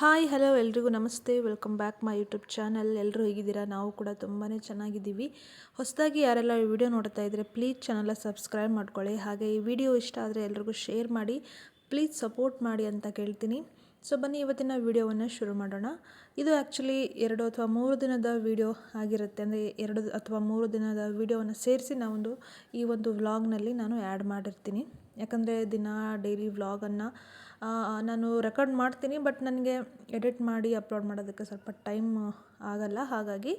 Hi, hello ಎಲ್ರಿಗೂ ನಮಸ್ತೆ. Welcome back my YouTube channel. ಎಲ್ಲರೂ ಹೇಗಿದ್ದೀರಾ? ನಾವು ಕೂಡ ತುಂಬಾ ಚೆನ್ನಾಗಿದ್ದೀವಿ. ಹೊಸದಾಗಿ ಯಾರೆಲ್ಲ ಈ ವಿಡಿಯೋ ನೋಡ್ತಾ ಇದ್ದರೆ ಪ್ಲೀಸ್ ಚಾನಲ್ನ ಸಬ್ಸ್ಕ್ರೈಬ್ ಮಾಡ್ಕೊಳ್ಳಿ. ಹಾಗೆ ಈ ವಿಡಿಯೋ ಇಷ್ಟ ಆದರೆ ಎಲ್ರಿಗೂ ಶೇರ್ ಮಾಡಿ, ಪ್ಲೀಸ್ ಸಪೋರ್ಟ್ ಮಾಡಿ ಅಂತ ಕೇಳ್ತೀನಿ. ಸೊ ಬನ್ನಿ, ಇವತ್ತಿನ ವೀಡಿಯೋವನ್ನು ಶುರು ಮಾಡೋಣ. ಇದು ಆ್ಯಕ್ಚುಲಿ ಎರಡು ಅಥವಾ ಮೂರು ದಿನದ ವಿಡಿಯೋ ಆಗಿರುತ್ತೆ. ಅಂದರೆ ಎರಡು ಅಥವಾ ಮೂರು ದಿನದ ವೀಡಿಯೋವನ್ನು ಸೇರಿಸಿ ನಾವೊಂದು ಈ ಒಂದು ವ್ಲಾಗ್ನಲ್ಲಿ ನಾನು ಆ್ಯಡ್ ಮಾಡಿರ್ತೀನಿ. ಯಾಕಂದರೆ ದಿನ ಡೈಲಿ ವ್ಲಾಗನ್ನು ನಾನು ರೆಕಾರ್ಡ್ ಮಾಡ್ತೀನಿ ಬಟ್ ನನಗೆ ಎಡಿಟ್ ಮಾಡಿ ಅಪ್ಲೋಡ್ ಮಾಡೋದಕ್ಕೆ ಸ್ವಲ್ಪ ಟೈಮ್ ಆಗಲ್ಲ. ಹಾಗಾಗಿ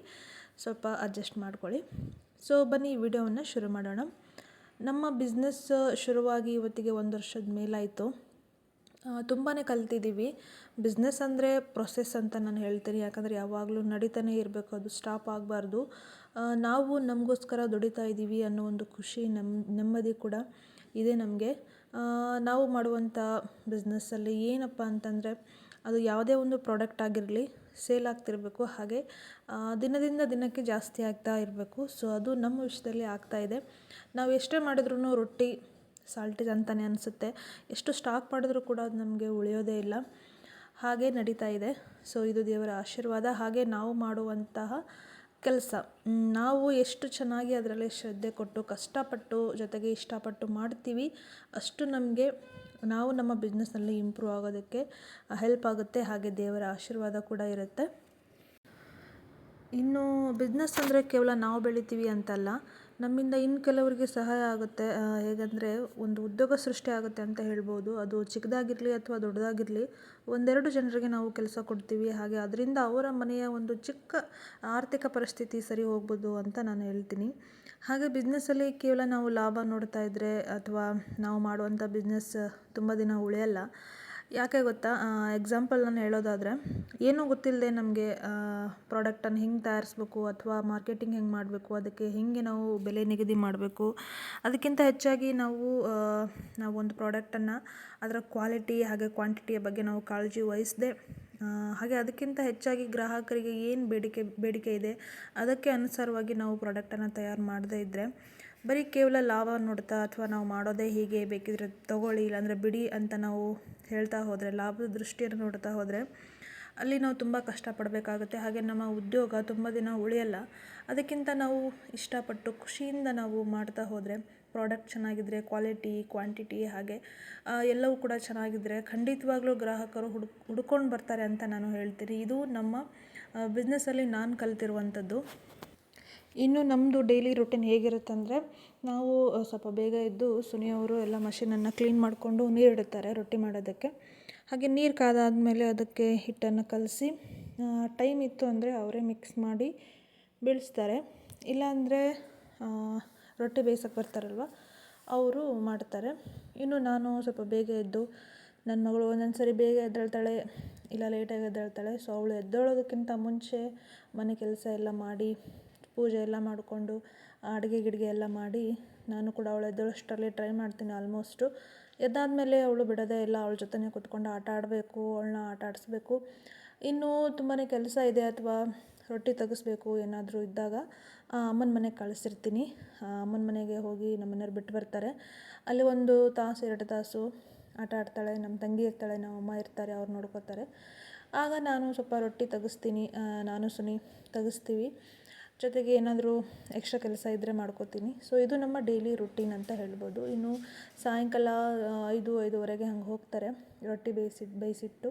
ಸ್ವಲ್ಪ ಅಡ್ಜಸ್ಟ್ ಮಾಡ್ಕೊಳ್ಳಿ. ಸೊ ಬನ್ನಿ, ವಿಡಿಯೋವನ್ನು ಶುರು ಮಾಡೋಣ. ನಮ್ಮ ಬಿಸ್ನೆಸ್ ಶುರುವಾಗಿ ಇವತ್ತಿಗೆ ಒಂದು ವರ್ಷದ ಮೇಲಾಯಿತು. ತುಂಬಾ ಕಲ್ತಿದ್ದೀವಿ ಬಿಸ್ನೆಸ್ ಅಂದರೆ ಪ್ರೊಸೆಸ್ ಅಂತ ನಾನು ಹೇಳ್ತೀನಿ. ಯಾಕಂದರೆ ಯಾವಾಗಲೂ ನಡೀತಾನೆ ಇರಬೇಕು. ಅದು ಸ್ಟಾಪ್ ಆಗಬಾರ್ದು. ನಾವು ನಮಗೋಸ್ಕರ ದುಡಿತಾ ಇದ್ದೀವಿ ಅನ್ನೋ ಒಂದು ಖುಷಿ ನಮ್ಮ ನೆಮ್ಮದಿ ಕೂಡ ಇದೆ ನಮಗೆ. ನಾವು ಮಾಡುವಂಥ ಬಿಸ್ನೆಸ್ಸಲ್ಲಿ ಏನಪ್ಪ ಅಂತಂದರೆ ಅದು ಯಾವುದೇ ಒಂದು ಪ್ರಾಡಕ್ಟ್ ಆಗಿರಲಿ ಸೇಲ್ ಆಗ್ತಿರಬೇಕು. ಹಾಗೆ ದಿನದಿಂದ ದಿನಕ್ಕೆ ಜಾಸ್ತಿ ಆಗ್ತಾ ಇರಬೇಕು. ಸೊ ಅದು ನಮ್ಮ ವಿಷಯದಲ್ಲಿ ಆಗ್ತಾ ಇದೆ. ನಾವು ಎಷ್ಟೇ ಮಾಡಿದ್ರೂ ರೊಟ್ಟಿ ಸಾಲ್ಟೇಜ್ ಅಂತಲೇ ಅನಿಸುತ್ತೆ. ಎಷ್ಟು ಸ್ಟಾಕ್ ಮಾಡಿದ್ರೂ ಕೂಡ ಅದು ನಮಗೆ ಉಳಿಯೋದೇ ಇಲ್ಲ. ಹಾಗೆ ನಡೀತಾ ಇದೆ. ಸೊ ಇದು ದೇವರ ಆಶೀರ್ವಾದ. ಹಾಗೆ ನಾವು ಮಾಡುವಂತಹ ಕೆಲಸ. ನಾವು ಎಷ್ಟು ಚೆನ್ನಾಗಿ ಅದರಲ್ಲಿ ಶ್ರದ್ಧೆ ಕೊಟ್ಟು, ಕಷ್ಟಪಟ್ಟು, ಜೊತೆಗೆ ಇಷ್ಟಪಟ್ಟು ಮಾಡ್ತೀವಿ, ಅಷ್ಟು ನಮಗೆ, ನಾವು ನಮ್ಮ ಬಿಸ್ನೆಸ್ನಲ್ಲಿ ಇಂಪ್ರೂವ್ ಆಗೋದಕ್ಕೆ ಹೆಲ್ಪ್ ಆಗುತ್ತೆ. ಹಾಗೆ ದೇವರ ಆಶೀರ್ವಾದ ಕೂಡ ಇರುತ್ತೆ. ಇನ್ನು ಬಿಸ್ನೆಸ್ ಅಂದರೆ ಕೇವಲ ನಾವು ಬೆಳಿತೀವಿ ಅಂತಲ್ಲ, ನಮ್ಮಿಂದ ಇನ್ನು ಕೆಲವರಿಗೆ ಸಹಾಯ ಆಗುತ್ತೆ. ಹೇಗಂದರೆ ಒಂದು ಉದ್ಯೋಗ ಸೃಷ್ಟಿ ಆಗುತ್ತೆ ಅಂತ ಹೇಳ್ಬೋದು. ಅದು ಚಿಕ್ಕದಾಗಿರಲಿ ಅಥವಾ ದೊಡ್ಡದಾಗಿರಲಿ, ಒಂದೆರಡು ಜನರಿಗೆ ನಾವು ಕೆಲಸ ಕೊಡ್ತೀವಿ. ಹಾಗೆ ಅದರಿಂದ ಅವರ ಮನೆಯ ಒಂದು ಚಿಕ್ಕ ಆರ್ಥಿಕ ಪರಿಸ್ಥಿತಿ ಸರಿ ಹೋಗ್ಬೋದು ಅಂತ ನಾನು ಹೇಳ್ತೀನಿ. ಹಾಗೆ ಬಿಸ್ನೆಸ್ಸಲ್ಲಿ ಕೇವಲ ನಾವು ಲಾಭ ನೋಡ್ತಾ ಇದ್ದರೆ ಅಥವಾ ನಾವು ಮಾಡುವಂಥ ಬಿಸ್ನೆಸ್ ತುಂಬ ದಿನ ಉಳಿಯಲ್ಲ ಯಾಕೆ ಗೊತ್ತಾ? ಎಕ್ಸಾಂಪಲ್ ನಾನು ಹೇಳೋದಾದರೆ, ಏನೂ ಗೊತ್ತಿಲ್ಲದೆ ನಮಗೆ ಪ್ರಾಡಕ್ಟನ್ನು ಹೆಂಗೆ ತಯಾರಿಸ್ಬೇಕು ಅಥವಾ ಮಾರ್ಕೆಟಿಂಗ್ ಹೆಂಗೆ ಮಾಡಬೇಕು, ಅದಕ್ಕೆ ಹೇಗೆ ನಾವು ಬೆಲೆ ನಿಗದಿ ಮಾಡಬೇಕು, ಅದಕ್ಕಿಂತ ಹೆಚ್ಚಾಗಿ ನಾವು ನಾವು ಒಂದು ಪ್ರಾಡಕ್ಟನ್ನು ಅದರ ಕ್ವಾಲಿಟಿ ಹಾಗೆ ಕ್ವಾಂಟಿಟಿಯ ಬಗ್ಗೆ ನಾವು ಕಾಳಜಿ ವಹಿಸದೆ ಹಾಗೆ ಅದಕ್ಕಿಂತ ಹೆಚ್ಚಾಗಿ ಗ್ರಾಹಕರಿಗೆ ಏನು ಬೇಡಿಕೆ ಬೇಡಿಕೆ ಇದೆ, ಅದಕ್ಕೆ ಅನುಸಾರವಾಗಿ ನಾವು ಪ್ರಾಡಕ್ಟನ್ನು ತಯಾರು ಮಾಡದೇ ಇದ್ದರೆ ಬರೀ ಕೇವಲ ಲಾಭ ನೋಡ್ತಾ ಅಥವಾ ನಾವು ಮಾಡೋದೇ ಹೀಗೆ ಬೇಕಿದ್ರೆ ತೊಗೊಳ್ಳಿ, ಇಲ್ಲಾಂದರೆ ಬಿಡಿ ಅಂತ ನಾವು ಹೇಳ್ತಾ ಹೋದರೆ, ಲಾಭದ ದೃಷ್ಟಿಯನ್ನು ನೋಡ್ತಾ ಹೋದರೆ ಅಲ್ಲಿ ನಾವು ತುಂಬ ಕಷ್ಟಪಡಬೇಕಾಗುತ್ತೆ. ಹಾಗೆ ನಮ್ಮ ಉದ್ಯೋಗ ತುಂಬ ದಿನ ಉಳಿಯಲ್ಲ. ಅದಕ್ಕಿಂತ ನಾವು ಇಷ್ಟಪಟ್ಟು ಖುಷಿಯಿಂದ ನಾವು ಮಾಡ್ತಾ ಹೋದರೆ ಪ್ರಾಡಕ್ಟ್ ಚೆನ್ನಾಗಿದ್ದರೆ ಕ್ವಾಲಿಟಿ ಕ್ವಾಂಟಿಟಿ ಹಾಗೆ ಎಲ್ಲವೂ ಕೂಡ ಚೆನ್ನಾಗಿದ್ದರೆ ಖಂಡಿತವಾಗ್ಲೂ ಗ್ರಾಹಕರು ಹುಡುಕ್ ಹುಡ್ಕೊಂಡು ಬರ್ತಾರೆ ಅಂತ ನಾನು ಹೇಳ್ತೀನಿ. ಇದು ನಮ್ಮ ಬಿಸ್ನೆಸ್ಸಲ್ಲಿ ನಾನು ಕಲ್ತಿರುವಂಥದ್ದು. ಇನ್ನು ನಮ್ಮದು ಡೈಲಿ ರುಟೀನ್ ಹೇಗಿರುತ್ತೆ ಅಂದರೆ ನಾವು ಸ್ವಲ್ಪ ಬೇಗ ಎದ್ದು ಸುನಿಯವರು ಎಲ್ಲ ಮಷೀನನ್ನು ಕ್ಲೀನ್ ಮಾಡಿಕೊಂಡು ನೀರು ಇಡುತ್ತಾರೆ ರೊಟ್ಟಿ ಮಾಡೋದಕ್ಕೆ. ಹಾಗೆ ನೀರು ಕಾದಾದಮೇಲೆ ಅದಕ್ಕೆ ಹಿಟ್ಟನ್ನು ಕಲಸಿ ಟೈಮ್ ಇತ್ತು ಅಂದರೆ ಅವರೇ ಮಿಕ್ಸ್ ಮಾಡಿ ಬೀಳಿಸ್ತಾರೆ. ಇಲ್ಲಾಂದರೆ ರೊಟ್ಟಿ ಬೇಯಿಸೋಕೆ ಬರ್ತಾರಲ್ವ, ಅವರು ಮಾಡ್ತಾರೆ. ಇನ್ನು ನಾನು ಸ್ವಲ್ಪ ಬೇಗ ಎದ್ದು ನನ್ನ ಮಗಳು ಒಂದೊಂದು ಸರಿ ಬೇಗ ಎದ್ದೇಳ್ತಾಳೆ, ಇಲ್ಲ ಲೇಟಾಗಿ ಎದ್ದೇಳ್ತಾಳೆ ಸೊ ಅವಳು ಎದ್ದೇಳೋದಕ್ಕಿಂತ ಮುಂಚೆ ಮನೆ ಕೆಲಸ ಎಲ್ಲ ಮಾಡಿ ಪೂಜೆ ಎಲ್ಲ ಮಾಡಿಕೊಂಡು ಅಡುಗೆ ಗಿಡಿಗೆ ಎಲ್ಲ ಮಾಡಿ ನಾನು ಕೂಡ ಅವಳು ಎದ್ದೇಳೋಷ್ಟರಲ್ಲಿ ಟ್ರೈ ಮಾಡ್ತೀನಿ ಆಲ್ಮೋಸ್ಟು ಎದ್ದಾದಮೇಲೆ ಅವಳು ಬಿಡದೆ ಇಲ್ಲ ಅವಳ ಜೊತೆನೇ ಕೂತ್ಕೊಂಡು ಆಟ ಆಡಬೇಕು, ಅವಳನ್ನ ಆಟ ಆಡಿಸ್ಬೇಕು. ಇನ್ನೂ ತುಂಬಾ ಕೆಲಸ ಇದೆ ಅಥವಾ ರೊಟ್ಟಿ ತೆಗೆಸ್ಬೇಕು ಏನಾದರೂ ಇದ್ದಾಗ ಅಮ್ಮನ ಮನೆಗೆ ಕಳಿಸಿರ್ತೀನಿ. ಅಮ್ಮನ ಮನೆಗೆ ಹೋಗಿ ನಮ್ಮ ಮನೆಯವ್ರು ಬಿಟ್ಟು ಬರ್ತಾರೆ. ಅಲ್ಲಿ ಒಂದು ತಾಸು, ಎರಡು ತಾಸು ಆಟ ಆಡ್ತಾಳೆ, ನಮ್ಮ ತಂಗಿ ಇರ್ತಾಳೆ, ನಮ್ಮ ಅಮ್ಮ ಇರ್ತಾರೆ, ಅವ್ರು ನೋಡ್ಕೋತಾರೆ ಆಗ ನಾನು ಸ್ವಲ್ಪ ರೊಟ್ಟಿ ತೆಗೆಸ್ತೀನಿ ನಾನು ಸುನಿ ತಗಿಸ್ತೀವಿ. ಜೊತೆಗೆ ಏನಾದರೂ ಎಕ್ಸ್ಟ್ರಾ ಕೆಲಸ ಇದ್ದರೆ ಮಾಡ್ಕೋತೀನಿ. ಸೊ ಇದು ನಮ್ಮ ಡೈಲಿ ರುಟೀನ್ ಅಂತ ಹೇಳ್ಬೋದು. ಇನ್ನು ಸಾಯಂಕಾಲ ಐದು, ಐದುವರೆಗೆ ಹಂಗೆ ಹೋಗ್ತಾರೆ. ರೊಟ್ಟಿ ಬೇಯಿಸಿ, ಬೇಯಿಸಿಟ್ಟು.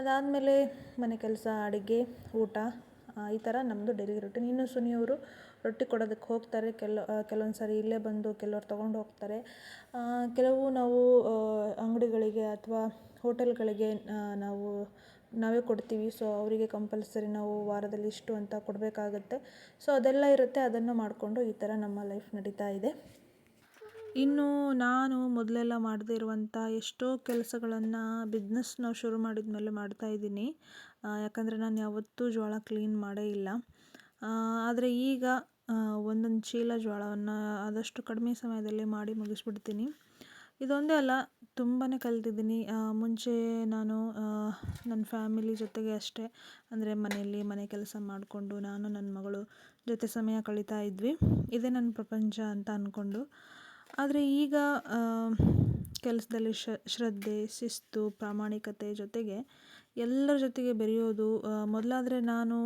ಅದಾದಮೇಲೆ ಮನೆ ಕೆಲಸ, ಅಡುಗೆ, ಊಟ ಈ ಥರ ನಮ್ಮದು ಡೈಲಿ ರುಟೀನ್ ಇನ್ನು ಸುನಿಯವರು ರೊಟ್ಟಿ ಕೊಡೋದಕ್ಕೆ ಹೋಗ್ತಾರೆ. ಕೆಲ ಕೆಲವೊಂದು ಸಾರಿ ಇಲ್ಲೇ ಬಂದು ಕೆಲವರು ತೊಗೊಂಡು ಹೋಗ್ತಾರೆ. ಕೆಲವು ನಾವು ಅಂಗಡಿಗಳಿಗೆ ಅಥವಾ ಹೋಟೆಲ್ಗಳಿಗೆ ನಾವು ನಾವೇ ಕೊಡ್ತೀವಿ. ಸೊ ಅವರಿಗೆ ಕಂಪಲ್ಸರಿ ನಾವು ವಾರದಲ್ಲಿ ಇಷ್ಟು ಅಂತ ಕೊಡಬೇಕಾಗತ್ತೆ. ಸೊ ಅದೆಲ್ಲ ಇರುತ್ತೆ. ಅದನ್ನು ಮಾಡಿಕೊಂಡು ಈ ಥರ ನಮ್ಮ ಲೈಫ್ ನಡೀತಾ ಇದೆ. ಇನ್ನು ನಾನು ಮೊದಲೆಲ್ಲ ಮಾಡದೇ ಇರುವಂಥ ಎಷ್ಟೋ ಕೆಲಸಗಳನ್ನು ಬಿಸ್ನೆಸ್ ನಾವು ಶುರು ಮಾಡಿದ ಮೇಲೆ ಮಾಡ್ತಾ ಇದ್ದೀನಿ. ಯಾಕಂದರೆ ನಾನು ಯಾವತ್ತೂ ಜೋಳ ಕ್ಲೀನ್ ಮಾಡೇ ಇಲ್ಲ. ಆದರೆ ಈಗ ಒಂದೊಂದು ಚೀಲ ಜೋಳವನ್ನು ಆದಷ್ಟು ಕಡಿಮೆ ಸಮಯದಲ್ಲಿ ಮಾಡಿ ಮುಗಿಸ್ಬಿಡ್ತೀನಿ. ಇದೊಂದೇ ಅಲ್ಲ ತುಂಬಾ ಕಲ್ತಿದ್ದೀನಿ. ಮುಂಚೆ ನಾನು ನನ್ನ ಫ್ಯಾಮಿಲಿ ಜೊತೆಗೆ ಅಷ್ಟೇ. ಅಂದರೆ ಮನೆಯಲ್ಲಿ ಮನೆ ಕೆಲಸ ಮಾಡಿಕೊಂಡು ನಾನು ನನ್ನ ಮಗಳು ಜೊತೆ ಸಮಯ ಕಳೀತಾ ಇದ್ವಿ. ಇದೇ ನನ್ನ ಪ್ರಪಂಚ ಅಂತ ಅಂದ್ಕೊಂಡು ಆದರೆ ಈಗ ಕೆಲಸದಲ್ಲಿ ಶ್ರದ್ಧೆ, ಶಿಸ್ತು, ಪ್ರಾಮಾಣಿಕತೆ ಜೊತೆಗೆ ಎಲ್ಲರ ಜೊತೆಗೆ ಬೆರೆಯೋದು ಮೊದಲಾದರೆ ನಾನು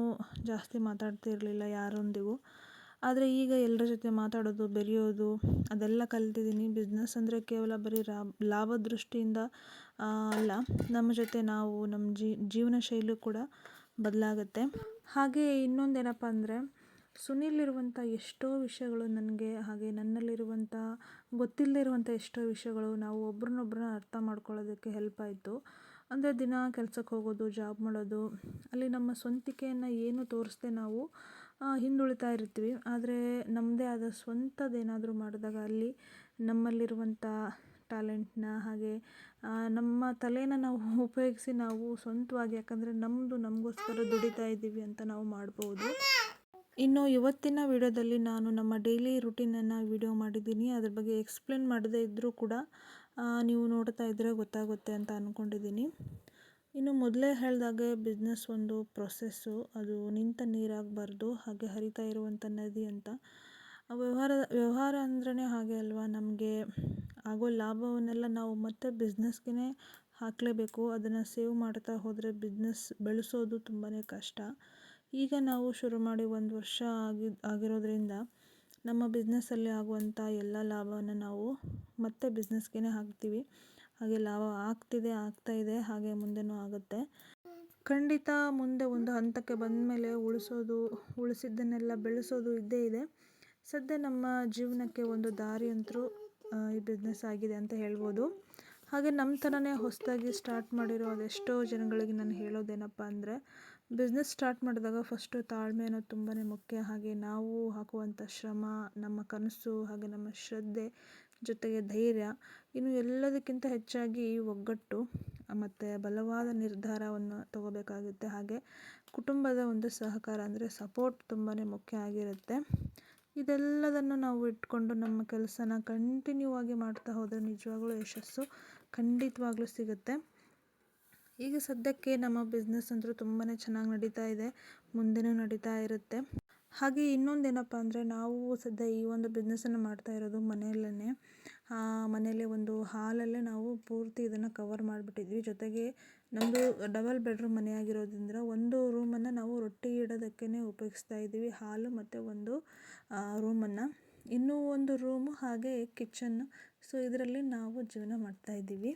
ಜಾಸ್ತಿ ಮಾತಾಡ್ತಿರಲಿಲ್ಲ ಯಾರೊಂದಿಗೂ. ಆದರೆ ಈಗ ಎಲ್ಲರ ಜೊತೆ ಮಾತಾಡೋದು, ಬೆರೆಯೋದು, ಅದೆಲ್ಲ ಕಲ್ತಿದ್ದೀನಿ. ಬಿಸ್ನೆಸ್ ಅಂದರೆ ಕೇವಲ ಬರೀ ಲಾಭ ದೃಷ್ಟಿಯಿಂದ ಅಲ್ಲ, ನಮ್ಮ ಜೊತೆ ನಾವು ನಮ್ಮ ಜೀವನ ಶೈಲಿ ಕೂಡ ಬದಲಾಗುತ್ತೆ. ಹಾಗೆ ಇನ್ನೊಂದು ಏನಪ್ಪ ಅಂದರೆ, ಸುನಿಲಿರುವಂಥ ಎಷ್ಟೋ ವಿಷಯಗಳು ನನಗೆ, ಹಾಗೆ ನನ್ನಲ್ಲಿರುವಂಥ ಗೊತ್ತಿಲ್ಲದೇ ಇರುವಂಥ ಎಷ್ಟೋ ವಿಷಯಗಳು ನಾವು ಒಬ್ರನ್ನೊಬ್ರನ್ನ ಅರ್ಥ ಮಾಡ್ಕೊಳ್ಳೋದಕ್ಕೆ ಹೆಲ್ಪ್ ಆಯಿತು. ಅಂದರೆ ದಿನ ಕೆಲ್ಸಕ್ಕೆ ಹೋಗೋದು ಜಾಬ್ ಮಾಡೋದು, ಅಲ್ಲಿ ನಮ್ಮ ಸ್ವಂತಿಕೆಯನ್ನು ಏನು ತೋರಿಸ್ದೆ ನಾವು ಹಿಂದುಳಿತಾ ಇರ್ತೀವಿ ಆದರೆ ನಮ್ಮದೇ ಆದ ಸ್ವಂತದ್ದೇನಾದರೂ ಮಾಡಿದಾಗ ಅಲ್ಲಿ ನಮ್ಮಲ್ಲಿರುವಂಥ ಟ್ಯಾಲೆಂಟ್ನ ಹಾಗೆ ನಮ್ಮ ತಲೆನ ನಾವು ಉಪಯೋಗಿಸಿ ನಾವು ಸ್ವಂತವಾಗಿ, ಯಾಕಂದರೆ ನಮ್ಮದು ನಮಗೋಸ್ಕರ ದುಡಿತಾ ಇದ್ದೀವಿ ಅಂತ ನಾವು ಮಾಡ್ಬೋದು. ಇನ್ನು ಇವತ್ತಿನ ವಿಡಿಯೋದಲ್ಲಿ ನಾನು ನಮ್ಮ ಡೈಲಿ ರುಟೀನನ್ನು ವಿಡಿಯೋ ಮಾಡಿದ್ದೀನಿ. ಅದ್ರ ಬಗ್ಗೆ ಎಕ್ಸ್ಪ್ಲೇನ್ ಮಾಡದೇ ಇದ್ದರೂ ಕೂಡ ನೀವು ನೋಡ್ತಾ ಇದ್ದರೆ ಗೊತ್ತಾಗುತ್ತೆ ಅಂತ ಅಂದ್ಕೊಂಡಿದ್ದೀನಿ ಇನ್ನು ಮೊದಲೇ ಹೇಳ್ದಾಗೆ ಬಿಸ್ನೆಸ್ ಒಂದು ಪ್ರೊಸೆಸ್ಸು ಅದು ನಿಂತ ನೀರಾಗಬಾರ್ದು, ಹಾಗೆ ಹರಿತಾ ಇರುವಂಥ ನದಿ ಅಂತ. ವ್ಯವಹಾರ ವ್ಯವಹಾರ ಅಂದ್ರೆ ಹಾಗೆ ಅಲ್ವಾ, ನಮಗೆ ಆಗೋ ಲಾಭವನ್ನೆಲ್ಲ ನಾವು ಮತ್ತೆ ಬಿಸ್ನೆಸ್ಗೆ ಹಾಕಲೇಬೇಕು. ಅದನ್ನು ಸೇವ್ ಮಾಡ್ತಾ ಹೋದರೆ ಬಿಸ್ನೆಸ್ ಬೆಳೆಸೋದು ತುಂಬಾ ಕಷ್ಟ. ಈಗ ನಾವು ಶುರು ಮಾಡಿ ಒಂದು ವರ್ಷ ಆಗಿ, ಆಗಿರೋದ್ರಿಂದ ನಮ್ಮ ಬಿಸ್ನೆಸ್ಸಲ್ಲಿ ಆಗುವಂಥ ಎಲ್ಲ ಲಾಭವನ್ನು ನಾವು ಮತ್ತೆ ಬಿಸ್ನೆಸ್ಗೆ ಹಾಕ್ತೀವಿ. ಹಾಗೆ ಲಾಭ ಆಗ್ತಿದೆ, ಆಗ್ತಾ ಇದೆ, ಹಾಗೆ ಮುಂದೆನೂ ಆಗುತ್ತೆ. ಖಂಡಿತ ಮುಂದೆ ಒಂದು ಹಂತಕ್ಕೆ ಬಂದ ಮೇಲೆ ಉಳಿಸೋದು, ಉಳಿಸಿದ್ದನ್ನೆಲ್ಲ ಬೆಳೆಸೋದು ಇದ್ದೇ ಇದೆ. ಸದ್ಯ ನಮ್ಮ ಜೀವನಕ್ಕೆ ಒಂದು ದಾರಿ ಅಂತೂ ಈ ಬಿಸ್ನೆಸ್ ಆಗಿದೆ ಅಂತ ಹೇಳ್ಬೋದು. ಹಾಗೆ ನಮ್ಮ ಥರನೇ ಹೊಸದಾಗಿ ಸ್ಟಾರ್ಟ್ ಮಾಡಿರೋ ಅದೆಷ್ಟೋ ಜನಗಳಿಗೆ ನಾನು ಹೇಳೋದೇನಪ್ಪ ಅಂದರೆ ಬಿಸ್ನೆಸ್ ಸ್ಟಾರ್ಟ್ ಮಾಡಿದಾಗ ಫಸ್ಟು ತಾಳ್ಮೆ ಅನ್ನೋದು ತುಂಬಾ ಮುಖ್ಯ. ಹಾಗೆ ನಾವು ಹಾಕುವಂಥ ಶ್ರಮ, ನಮ್ಮ ಕನಸು, ಹಾಗೆ ನಮ್ಮ ಶ್ರದ್ಧೆ ಜೊತೆಗೆ ಧೈರ್ಯ, ಇನ್ನು ಎಲ್ಲದಕ್ಕಿಂತ ಹೆಚ್ಚಾಗಿ ಒಗ್ಗಟ್ಟು, ಮತ್ತು ಬಲವಾದ ನಿರ್ಧಾರವನ್ನು ತಗೋಬೇಕಾಗುತ್ತೆ. ಹಾಗೆ ಕುಟುಂಬದ ಒಂದು ಸಹಕಾರ ಅಂದರೆ ಸಪೋರ್ಟ್ ತುಂಬಾ ಮುಖ್ಯ ಆಗಿರುತ್ತೆ. ಇದೆಲ್ಲದನ್ನು ನಾವು ಇಟ್ಕೊಂಡು ನಮ್ಮ ಕೆಲಸನ ಕಂಟಿನ್ಯೂ ಆಗಿ ಮಾಡ್ತಾ ಹೋದರೆ ನಿಜವಾಗ್ಲೂ ಯಶಸ್ಸು ಖಂಡಿತವಾಗ್ಲೂ ಸಿಗುತ್ತೆ. ಈಗ ಸದ್ಯಕ್ಕೆ ನಮ್ಮ ಬಿಸ್ನೆಸ್ ಅಂತೂ ತುಂಬಾ ಚೆನ್ನಾಗಿ ನಡೀತಾ ಇದೆ ಮುಂದೆಯೂ ನಡೀತಾ ಇರುತ್ತೆ. ಹಾಗೆ ಇನ್ನೊಂದೇನಪ್ಪ ಅಂದರೆ ನಾವು ಸದ್ಯ ಈ ಒಂದು ಬಿಸ್ನೆಸ್ಸನ್ನು ಮಾಡ್ತಾ ಇರೋದು ಮನೆಯಲ್ಲೇ ಮನೆಯಲ್ಲೇ ಒಂದು ಹಾಲಲ್ಲೇ ನಾವು ಪೂರ್ತಿ ಇದನ್ನು ಕವರ್ ಮಾಡಿಬಿಟ್ಟಿದ್ವಿ. ಜೊತೆಗೆ ನಮ್ಮದು ಡಬಲ್ ಬೆಡ್ರೂಮ್ ಮನೆ ಆಗಿರೋದ್ರಿಂದ ಒಂದು ರೂಮನ್ನು ನಾವು ರೊಟ್ಟಿ ಇಡೋದಕ್ಕೇ ಉಪಯೋಗಿಸ್ತಾ ಇದ್ದೀವಿ. ಹಾಲು ಮತ್ತು ಒಂದು ರೂಮನ್ನು ಇನ್ನೂ ಒಂದು ರೂಮು ಹಾಗೆ ಕಿಚನ್ನು ಸೊ ಇದರಲ್ಲಿ ನಾವು ಜೀವನ ಮಾಡ್ತಾ ಇದ್ದೀವಿ.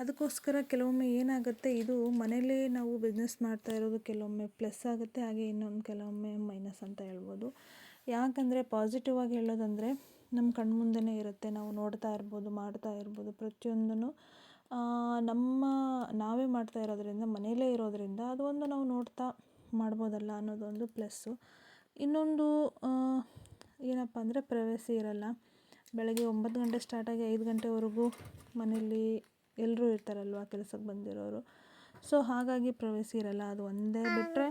ಅದಕ್ಕೋಸ್ಕರ ಕೆಲವೊಮ್ಮೆ ಏನಾಗುತ್ತೆ, ಇದು ಮನೆಯಲ್ಲೇ ನಾವು ಬಿಸ್ನೆಸ್ ಮಾಡ್ತಾ ಇರೋದು ಕೆಲವೊಮ್ಮೆ ಪ್ಲಸ್ ಆಗುತ್ತೆ, ಹಾಗೆ ಇನ್ನೊಂದು ಕೆಲವೊಮ್ಮೆ ಮೈನಸ್ ಅಂತ ಹೇಳ್ಬೋದು. ಯಾಕಂದರೆ ಪಾಸಿಟಿವ್ ಆಗಿ ಹೇಳೋದಂದರೆ ನಮ್ಮ ಕಣ್ಮುಂದೆನೇ ಇರುತ್ತೆ, ನಾವು ನೋಡ್ತಾ ಇರ್ಬೋದು, ಮಾಡ್ತಾ ಇರ್ಬೋದು ಪ್ರತಿಯೊಂದೂ ನಮ್ಮ, ನಾವೇ ಮಾಡ್ತಾ ಇರೋದರಿಂದ, ಮನೆಯಲ್ಲೇ ಇರೋದರಿಂದ ಅದು ಒಂದು ನಾವು ನೋಡ್ತಾ ಮಾಡ್ಬೋದಲ್ಲ ಅನ್ನೋದೊಂದು ಪ್ಲಸ್ಸು ಇನ್ನೊಂದು ಏನಪ್ಪ ಅಂದರೆ ಪ್ರೈವಸಿ ಇರಲ್ಲ. ಬೆಳಗ್ಗೆ ಒಂಬತ್ತು ಗಂಟೆ ಸ್ಟಾರ್ಟಾಗಿ ಐದು ಗಂಟೆವರೆಗೂ ಮನೇಲಿ ಎಲ್ಲರೂ ಇರ್ತಾರಲ್ವ ಕೆಲಸಕ್ಕೆ ಬಂದಿರೋರು. ಸೊ ಹಾಗಾಗಿ ಪ್ರವೇಶ ಇರಲ್ಲ. ಅದು ಒಂದೇ ಬಿಟ್ಟರೆ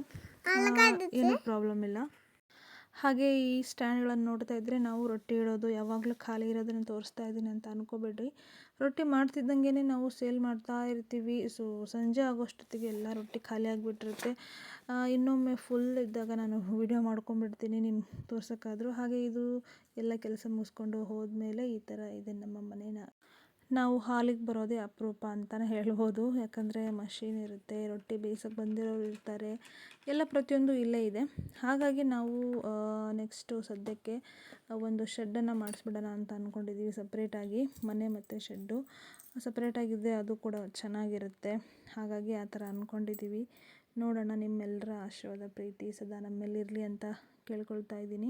ಏನೂ ಪ್ರಾಬ್ಲಮ್ ಇಲ್ಲ. ಹಾಗೆ ಈ ಸ್ಟ್ಯಾಂಡ್ಗಳನ್ನು ನೋಡ್ತಾ ಇದ್ದರೆ ನಾವು ರೊಟ್ಟಿ ಇಡೋದು ಯಾವಾಗಲೂ ಖಾಲಿ ಇರೋದನ್ನು ತೋರಿಸ್ತಾ ಇದ್ದೀನಿ ಅಂತ ಅನ್ಕೋಬೇಡ್ರಿ. ರೊಟ್ಟಿ ಮಾಡ್ತಿದ್ದಂಗೆ ನಾವು ಸೇಲ್ ಮಾಡ್ತಾ ಇರ್ತೀವಿ. ಸೊ ಸಂಜೆ ಆಗೋಷ್ಟೊತ್ತಿಗೆ ಎಲ್ಲ ರೊಟ್ಟಿ ಖಾಲಿ ಆಗಿಬಿಟ್ಟಿರುತ್ತೆ. ಇನ್ನೊಮ್ಮೆ ಫುಲ್ ಇದ್ದಾಗ ನಾನು ವೀಡಿಯೋ ಮಾಡ್ಕೊಂಬಿಡ್ತೀನಿ ನಿಮ್ಗೆ ತೋರ್ಸೋಕ್ಕಾದರೂ. ಹಾಗೆ ಇದು ಎಲ್ಲ ಕೆಲಸ ಮುಗಿಸ್ಕೊಂಡು ಹೋದ್ಮೇಲೆ ಈ ಥರ ಇದೆ ನಮ್ಮ ಮನೇನ. ನಾವು ಹಾಲಿಗೆ ಬರೋದೇ ಅಪರೂಪ ಅಂತಲೇ ಹೇಳ್ಬೋದು. ಯಾಕಂದರೆ ಮಷೀನ್ ಇರುತ್ತೆ, ರೊಟ್ಟಿ ಬೇಯಿಸೋಕೆ ಬಂದಿರೋರು ಇರ್ತಾರೆ, ಎಲ್ಲ ಪ್ರತಿಯೊಂದು ಇಲ್ಲೇ ಇದೆ. ಹಾಗಾಗಿ ನಾವು ನೆಕ್ಸ್ಟು ಸದ್ಯಕ್ಕೆ ಒಂದು ಶೆಡ್ಡನ್ನು ಮಾಡಿಸ್ಬಿಡೋಣ ಅಂತ ಅಂದ್ಕೊಂಡಿದ್ದೀವಿ ಸಪ್ರೇಟಾಗಿ ಮನೆ ಮತ್ತು ಶೆಡ್ಡು ಸಪ್ರೇಟಾಗಿದೆ ಅದು ಕೂಡ ಚೆನ್ನಾಗಿರುತ್ತೆ. ಹಾಗಾಗಿ ಆ ಥರ ಅಂದ್ಕೊಂಡಿದ್ದೀವಿ ನೋಡೋಣ ನಿಮ್ಮೆಲ್ಲರ ಆಶೀರ್ವಾದ, ಪ್ರೀತಿ ಸದಾ ನಮ್ಮೆಲ್ಲಿರಲಿ ಅಂತ ಕೇಳ್ಕೊಳ್ತಾ ಇದ್ದೀನಿ.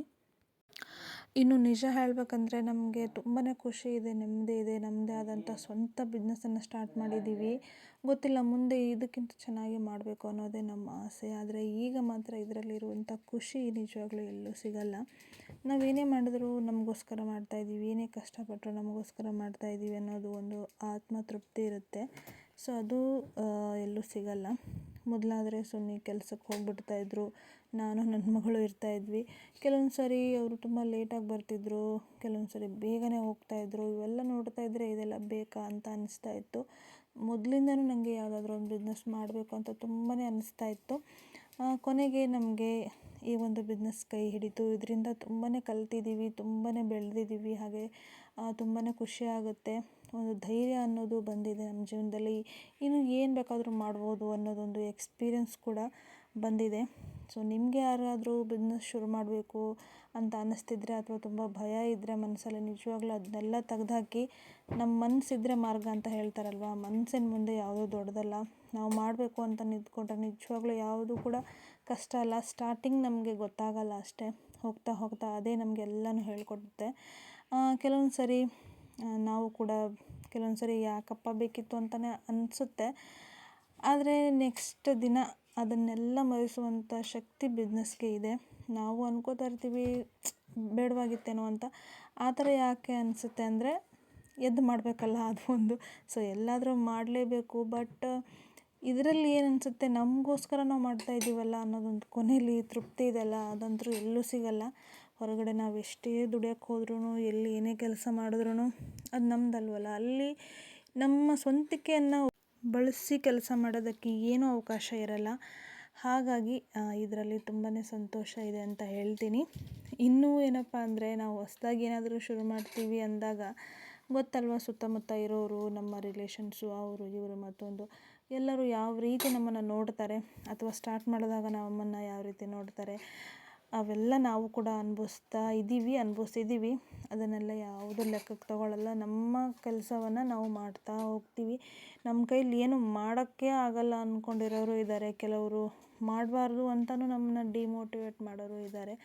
ಇನ್ನು ನಿಜ ಹೇಳಬೇಕಂದ್ರೆ ನಮಗೆ ತುಂಬಾ ಖುಷಿ ಇದೆ, ನೆಮ್ಮದಿ ಇದೆ ನಮ್ಮದೇ ಆದಂಥ ಸ್ವಂತ ಬಿಸ್ನೆಸನ್ನು ಸ್ಟಾರ್ಟ್ ಮಾಡಿದ್ದೀವಿ ಗೊತ್ತಿಲ್ಲ ಮುಂದೆ ಇದಕ್ಕಿಂತ ಚೆನ್ನಾಗಿ ಮಾಡಬೇಕು ಅನ್ನೋದೇ ನಮ್ಮ ಆಸೆ. ಆದರೆ ಈಗ ಮಾತ್ರ ಇದರಲ್ಲಿರುವಂಥ ಖುಷಿ ನಿಜವಾಗ್ಲೂ ಎಲ್ಲೂ ಸಿಗಲ್ಲ. ನಾವೇನೇ ಮಾಡಿದ್ರೂ ನಮಗೋಸ್ಕರ ಮಾಡ್ತಾ ಇದ್ದೀವಿ ಏನೇ ಕಷ್ಟಪಟ್ಟರು ನಮಗೋಸ್ಕರ ಮಾಡ್ತಾ ಇದ್ದೀವಿ ಅನ್ನೋದು ಒಂದು ಆತ್ಮತೃಪ್ತಿ ಇರುತ್ತೆ. ಸೊ ಅದು ಎಲ್ಲೂ ಸಿಗಲ್ಲ. ಮೊದಲಾದರೆ ಸುಮ್ಮನೆ ಕೆಲ್ಸಕ್ಕೆ ಹೋಗ್ಬಿಡ್ತಾಯಿದ್ರು ನಾನು ನನ್ನ ಮಗಳು ಇರ್ತಾಯಿದ್ವಿ ಕೆಲವೊಂದು ಸಾರಿ ಅವರು ತುಂಬ ಲೇಟಾಗಿ ಬರ್ತಿದ್ದರು ಕೆಲವೊಂದು ಸರಿ ಬೇಗನೆ ಹೋಗ್ತಾಯಿದ್ರು ಇವೆಲ್ಲ ನೋಡ್ತಾ ಇದ್ದರೆ ಇದೆಲ್ಲ ಬೇಕಾ ಅಂತ ಅನಿಸ್ತಾ ಇತ್ತು. ಮೊದಲಿಂದನೂ ನನಗೆ ಯಾವುದಾದ್ರೂ ಒಂದು ಬಿಸ್ನೆಸ್ ಮಾಡಬೇಕು ಅಂತ ತುಂಬಾ ಅನಿಸ್ತಾ ಇತ್ತು. ಕೊನೆಗೆ ನಮಗೆ ಈ ಒಂದು ಬಿಸ್ನೆಸ್ ಕೈ ಹಿಡಿತು. ಇದರಿಂದ ತುಂಬಾ ಕಲ್ತಿದ್ದೀವಿ ತುಂಬಾ ಬೆಳೆದಿದ್ದೀವಿ ಹಾಗೆ ತುಂಬಾ ಖುಷಿ ಆಗುತ್ತೆ. ಒಂದು ಧೈರ್ಯ ಅನ್ನೋದು ಬಂದಿದೆ ನಮ್ಮ ಜೀವನದಲ್ಲಿ. ಇನ್ನು ಏನು ಬೇಕಾದರೂ ಮಾಡ್ಬೋದು ಅನ್ನೋದೊಂದು ಎಕ್ಸ್ಪೀರಿಯನ್ಸ್ ಕೂಡ ಬಂದಿದೆ. ಸೊ ನಿಮಗೆ ಯಾರಾದರೂ ಬಿಸ್ನೆಸ್ ಶುರು ಮಾಡಬೇಕು ಅಂತ ಅನ್ನಿಸ್ತಿದ್ರೆ ಅಥವಾ ತುಂಬ ಭಯ ಇದ್ದರೆ ಮನಸ್ಸಲ್ಲಿ ನಿಜವಾಗ್ಲೂ ಅದನ್ನೆಲ್ಲ ತೆಗ್ದುಹಾಕಿ ನಮ್ಮ ಮನಸ್ಸಿದ್ರೆ ಮಾರ್ಗ ಅಂತ ಹೇಳ್ತಾರಲ್ವಾ? ಮನಸ್ಸಿನ ಮುಂದೆ ಯಾವುದೂ ದೊಡ್ಡದಲ್ಲ. ನಾವು ಮಾಡಬೇಕು ಅಂತ ನಿಂತ್ಕೊಂಡ್ರೆ ನಿಜವಾಗ್ಲೂ ಯಾವುದೂ ಕೂಡ ಕಷ್ಟ ಅಲ್ಲ. ಸ್ಟಾರ್ಟಿಂಗ್ ನಮಗೆ ಗೊತ್ತಾಗಲ್ಲ ಅಷ್ಟೇ. ಹೋಗ್ತಾ ಹೋಗ್ತಾ ಅದೇ ನಮಗೆ ಎಲ್ಲನೂ ಹೇಳ್ಕೊಡುತ್ತೆ. ಕೆಲವೊಂದು ಸರಿ ನಾವು ಕೂಡ ಕೆಲವೊಂದು ಸರಿ ಯಾಕಪ್ಪ ಬೇಕಿತ್ತು ಅಂತಲೇ ಅನಿಸುತ್ತೆ. ಆದರೆ ನೆಕ್ಸ್ಟ್ ದಿನ ಅದನ್ನೆಲ್ಲ ಮರೆಸುವಂಥ ಶಕ್ತಿ ಬಿಸ್ನೆಸ್ಗೆ ಇದೆ. ನಾವು ಅನ್ಕೋತಾ ಇರ್ತೀವಿ, ಬೇಡವಾಗಿತ್ತೇನೋ ಅಂತ. ಆ ಥರ ಯಾಕೆ ಅನಿಸುತ್ತೆ ಅಂದರೆ, ಎದ್ದು ಮಾಡಬೇಕಲ್ಲ ಅದು ಒಂದು. ಸೊ ಎಲ್ಲಾದರೂ ಮಾಡಲೇಬೇಕು ಬಟ್ ಇದರಲ್ಲಿ ಏನು ಅನಿಸುತ್ತೆ, ನಮಗೋಸ್ಕರ ನಾವು ಮಾಡ್ತಾ ಇದ್ದೀವಲ್ಲ ಅನ್ನೋದೊಂದು ಕೊನೆಯಲ್ಲಿ ತೃಪ್ತಿ ಇದೆಯಲ್ಲ ಅದಂತೂ ಎಲ್ಲೂ ಸಿಗಲ್ಲ. ಹೊರಗಡೆ ನಾವು ಎಷ್ಟೇ ದುಡಿಯೋಕ್ಕೆ ಹೋದ್ರೂ ಎಲ್ಲಿ ಏನೇ ಕೆಲಸ ಮಾಡಿದ್ರೂ ಅದು ನಮ್ಮದಲ್ವಲ್ಲ ಅಲ್ಲಿ ನಮ್ಮ ಸ್ವಂತಿಕೆಯನ್ನು ಬಳಸಿ ಕೆಲಸ ಮಾಡೋದಕ್ಕೆ ಏನೂ ಅವಕಾಶ ಇರಲ್ಲ. ಹಾಗಾಗಿ ಇದರಲ್ಲಿ ತುಂಬಾ ಸಂತೋಷ ಇದೆ ಅಂತ ಹೇಳ್ತೀನಿ. ಇನ್ನೂ ಏನಪ್ಪ ಅಂದರೆ, ನಾವು ಹೊಸ್ದಾಗಿ ಏನಾದರೂ ಶುರು ಮಾಡ್ತೀವಿ ಅಂದಾಗ, ಗೊತ್ತಲ್ವ, ಸುತ್ತಮುತ್ತ ಇರೋರು, ನಮ್ಮ ರಿಲೇಷನ್ಸು ಅವರು, ಇವರು ಮತ್ತೊಂದು, ಎಲ್ಲರೂ ಯಾವ ರೀತಿ ನಮ್ಮನ್ನು ನೋಡ್ತಾರೆ, ಅಥವಾ ಸ್ಟಾರ್ಟ್ ಮಾಡಿದಾಗ ನಮ್ಮನ್ನು ಯಾವ ರೀತಿ ನೋಡ್ತಾರೆ ಅವೆಲ್ಲ ನಾವು ಕೂಡ ಅನುಭವಿಸ್ತಾ ಇದ್ದೀವಿ, ಅನುಭವಿಸಿದ್ದೀವಿ. ಅದನ್ನೆಲ್ಲ ಯಾವುದೂ ಲೆಕ್ಕಕ್ಕೆ ತಗೊಳ್ಳಲ್ಲ ನಮ್ಮ ಕೆಲಸವನ್ನು ನಾವು ಮಾಡ್ತಾ ಹೋಗ್ತೀವಿ. ನಮ್ಮ ಕೈಲಿ ಏನು ಮಾಡೋಕ್ಕೆ ಆಗಲ್ಲ ಅಂದ್ಕೊಂಡಿರೋರು ಇದ್ದಾರೆ ಕೆಲವರು ಮಾಡಬಾರ್ದು ಅಂತಲೂ ನಮ್ಮನ್ನ ಡಿಮೋಟಿವೇಟ್ ಮಾಡೋರು ಇದ್ದಾರೆ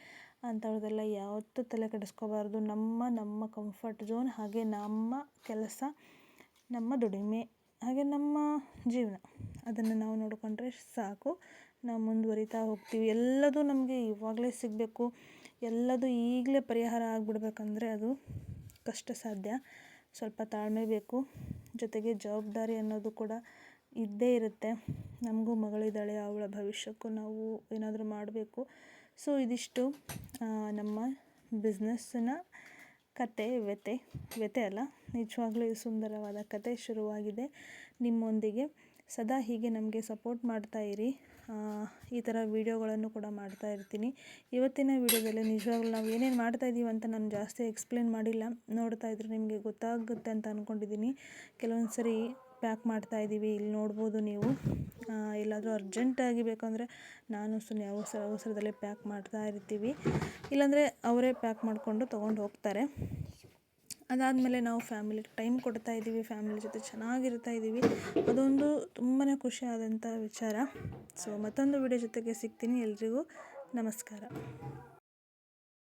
ಅಂಥವ್ರದ್ದೆಲ್ಲ ಯಾವತ್ತೂ ತಲೆ ಕೆಡಿಸ್ಕೋಬಾರ್ದು. ನಮ್ಮ ನಮ್ಮ ಕಂಫರ್ಟ್ ಝೋನ್ ಹಾಗೆ ನಮ್ಮ ಕೆಲಸ, ನಮ್ಮ ದುಡಿಮೆ, ಹಾಗೆ ನಮ್ಮ ಜೀವನ. ಅದನ್ನು ನಾವು ನೋಡಿಕೊಂಡ್ರೆ ಸಾಕು. ನಾವು ಮುಂದುವರಿತಾ ಹೋಗ್ತೀವಿ. ಎಲ್ಲದೂ ನಮಗೆ ಇವಾಗಲೇ ಸಿಗಬೇಕು. ಎಲ್ಲದೂ ಈಗಲೇ ಪರಿಹಾರ ಆಗಿಬಿಡ್ಬೇಕಂದ್ರೆ ಅದು ಕಷ್ಟ ಸಾಧ್ಯ. ಸ್ವಲ್ಪ ತಾಳ್ಮೆ ಬೇಕು. ಜೊತೆಗೆ ಜವಾಬ್ದಾರಿ ಅನ್ನೋದು ಕೂಡ ಇದ್ದೇ ಇರುತ್ತೆ. ನಮಗೂ ಮಗಳಿದ್ದಾಳೆ, ಅವಳ ಭವಿಷ್ಯಕ್ಕೂ ನಾವು ಏನಾದರೂ ಮಾಡಬೇಕು. ಸೊ, ಇದಿಷ್ಟು ನಮ್ಮ ಬಿಸ್ನೆಸ್ಸಿನ ಕತೆ, ವ್ಯತೆ ವ್ಯತೆ ಅಲ್ಲ, ನಿಜವಾಗ್ಲೂ ಸುಂದರವಾದ ಕತೆ ಶುರುವಾಗಿದೆ. ನಿಮ್ಮೊಂದಿಗೆ ಸದಾ ಹೀಗೆ ನಮಗೆ ಸಪೋರ್ಟ್ ಮಾಡ್ತಾ ಇರಿ. ಈ ಥರ ವೀಡಿಯೋಗಳನ್ನು ಕೂಡ ಮಾಡ್ತಾ ಇರ್ತೀನಿ. ಇವತ್ತಿನ ವೀಡಿಯೋದಲ್ಲಿ ನಿಜವಾಗ್ಲೂ ನಾವು ಏನೇನು ಮಾಡ್ತಾ ಇದ್ದೀವಿ ಅಂತ ನಾನು ಜಾಸ್ತಿ ಎಕ್ಸ್ಪ್ಲೇನ್ ಮಾಡಿಲ್ಲ. ನೋಡ್ತಾ ಇದ್ರೆ ನಿಮಗೆ ಗೊತ್ತಾಗುತ್ತೆ ಅಂತ ಅಂದ್ಕೊಂಡಿದ್ದೀನಿ ಕೆಲವೊಂದು ಸರಿ ಪ್ಯಾಕ್ ಮಾಡ್ತಾ ಇದ್ದೀವಿ ಇಲ್ಲಿ ನೋಡ್ಬೋದು ನೀವು. ಎಲ್ಲಾದರೂ ಅರ್ಜೆಂಟಾಗಿ ಬೇಕಂದರೆ ನಾನು ಸುಮ್ಮನೆ ಅವಸರ ಅವಸರದಲ್ಲೇ ಪ್ಯಾಕ್ ಮಾಡ್ತಾ ಇರ್ತೀವಿ. ಇಲ್ಲಾಂದರೆ ಅವರೇ ಪ್ಯಾಕ್ ಮಾಡಿಕೊಂಡು ತೊಗೊಂಡು ಹೋಗ್ತಾರೆ. ಅದಾದಮೇಲೆ ನಾವು ಫ್ಯಾಮಿಲಿಗೆ ಟೈಮ್ ಕೊಡ್ತಾ ಇದ್ದೀವಿ, ಫ್ಯಾಮಿಲಿ ಜೊತೆ ಚೆನ್ನಾಗಿರ್ತಾ ಇದ್ದೀವಿ. ಅದೊಂದು ತುಂಬಾ ಖುಷಿಯಾದಂಥ ವಿಚಾರ. ಸೊ ಮತ್ತೊಂದು ವಿಡಿಯೋ ಜೊತೆಗೆ ಸಿಗ್ತೀನಿ ಎಲ್ರಿಗೂ. ನಮಸ್ಕಾರ.